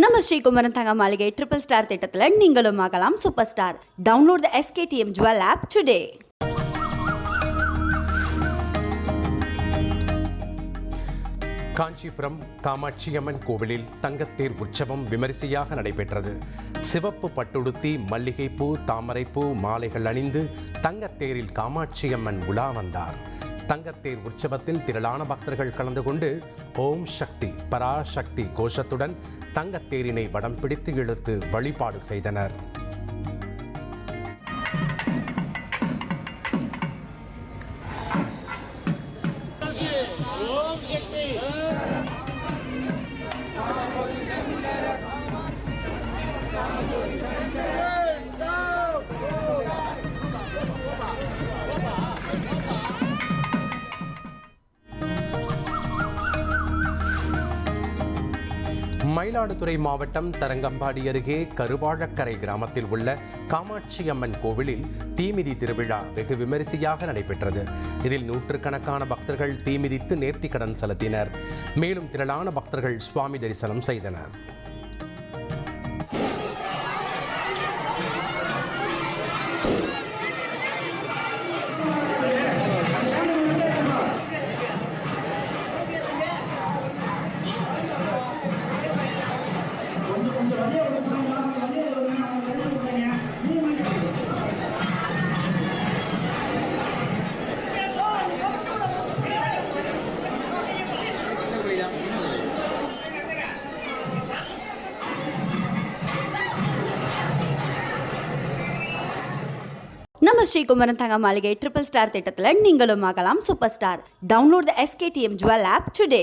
நம்ம ஸ்ரீகுமரன் தங்க மாளிகை ட்ரிபிள் ஸ்டார் திட்டத்தில் நீங்களும் ஆகலாம் super star download the SKTM jewel app today Kanchipuram Kamakshiamman கோவிலில் தங்கத்தேர் உற்சவம் விமரிசையாக நடைபெற்றது. சிவப்பு பட்டுடுத்தி மல்லிகைப்பூ தாமரைப்பூ மாலைகள் அணிந்து தங்கத்தேரில் காமாட்சியம்மன் உலா வந்தார். தங்கத்தேர் உற்சவத்தில் திரளான பக்தர்கள் கலந்து கொண்டு ஓம் சக்தி பராசக்தி கோஷத்துடன் தங்கத்தேரினை வடம் பிடித்து இழுத்து வழிபாடு செய்தனர். மயிலாடுதுறை மாவட்டம் தரங்கம்பாடி அருகே கருவாழக்கரை கிராமத்தில் உள்ள காமாட்சி அம்மன் கோவிலில் தீமிதி திருவிழா வெகு விமரிசையாக நடைபெற்றது. இதில் நூற்றுக்கணக்கான பக்தர்கள் தீமிதித்து நேர்த்திக்கடன் செலுத்தினர். மேலும் திரளான பக்தர்கள் சுவாமி தரிசனம் செய்தனர். நம்ம ஸ்ரீகுமரன் தங்க மாளிகை ட்ரிபிள் ஸ்டார் திட்டத்தில் நீங்களும் ஆகலாம் super star download the SKTM jewel app today